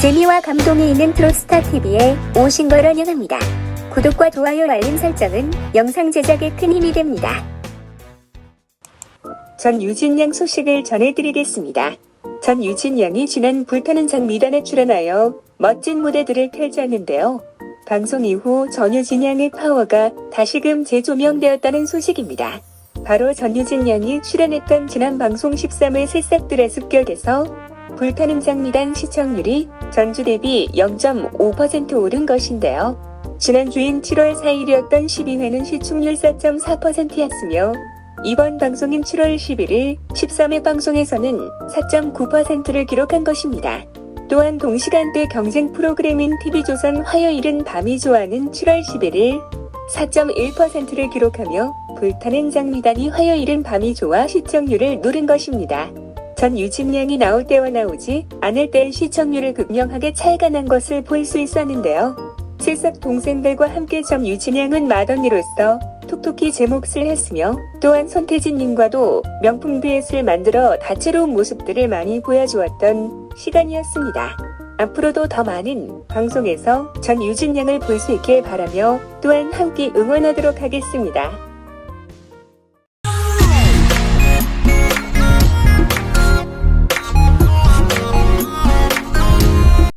재미와 감동이 있는 트로스타 TV에 오신 걸 환영합니다. 구독과 좋아요 알림 설정은 영상 제작에 큰 힘이 됩니다. 전 유진 양 소식을 전해드리겠습니다. 전 유진 양이 지난 불타는 장 미단에 출연하여 멋진 무대들을 펼쳤는데요. 방송 이후 전유진 양의 파워가 다시금 재조명되었다는 소식입니다. 바로 전유진 양이 출연했던 지난 방송 13회 새싹들의 습격에서 불타는 장미단 시청률이 전주 대비 0.5% 오른 것인데요. 지난주인 7월 4일이었던 12회는 시청률 4.4%였으며 이번 방송인 7월 11일 13회 방송에서는 4.9%를 기록한 것입니다. 또한 동시간대 경쟁 프로그램인 TV조선 화요일은 밤이 좋아하는 7월 11일 4.1%를 기록하며 불타는 장미단이 화요일은 밤이 좋아 시청률을 누른 것입니다. 전 유진양이 나올 때와 나오지 않을 때 시청률을 극명하게 차이가 난 것을 볼 수 있었는데요. 실삭 동생들과 함께 전 유진양은 맏언니로서 톡톡히 제 몫을 했으며 또한 손태진님과도 명품 듀엣을 만들어 다채로운 모습들을 많이 보여주었던 시간이었습니다. 앞으로도 더 많은 방송에서 전 유진양을 볼 수 있길 바라며 또한 함께 응원하도록 하겠습니다.